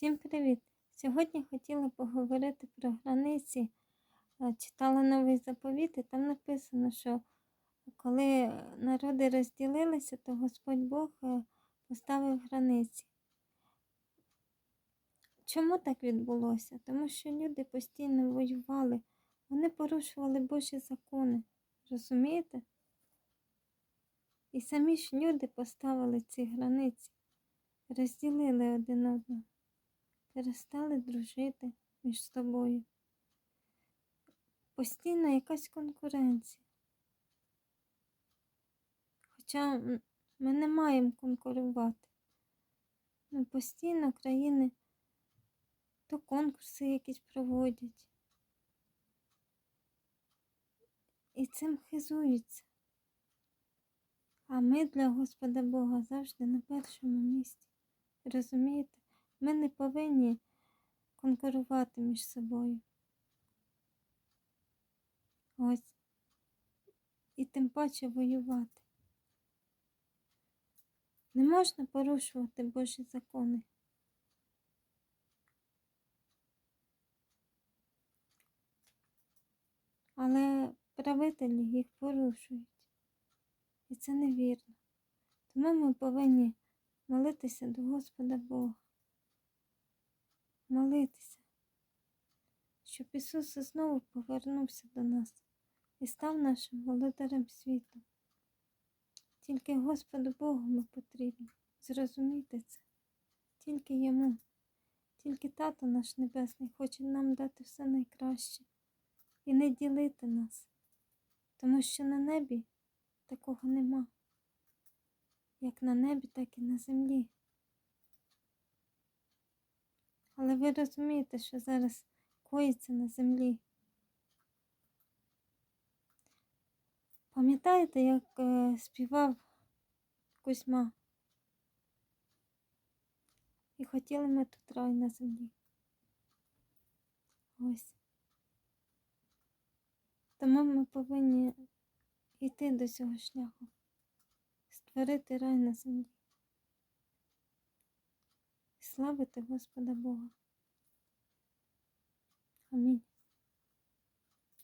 Всім привіт! Сьогодні хотіла поговорити про границі. Е, Читала новий заповіт, і там написано, що коли народи розділилися, то Господь Бог е, поставив границі. Чому так відбулося? Тому що люди постійно воювали, вони порушували Божі закони. Розумієте? І самі ж люди поставили ці границі, розділили один одного перестали дружити між собою. Постійно якась конкуренція. Хоча ми не маємо конкурувати. Ну, постійно країни то конкурси якісь проводять. І цим хизуються. А ми для Господа Бога завжди на першому місці. Розумієте? Ми не повинні конкурувати між собою. Ось. І тим паче воювати. Не можна порушувати Божі закони. Але правителі їх порушують. І це невірно. Тому ми повинні молитися до Господа Бога молитися, щоб Ісус знову повернувся до нас і став нашим володарем світу. Тільки Господу Богу ми потрібні. Зрозумійте це, тільки Йому, тільки Тато наш Небесний хоче нам дати все найкраще і не ділити нас, тому що на небі такого нема, як на небі, так і на землі. Але ви розумієте, що зараз коїться на землі. Пам'ятаєте, як е, співав Кузьма? І хотіли ми тут рай на землі. Ось. Тому ми повинні йти до цього шляху, створити рай на землі славити Господа Бога. Амінь.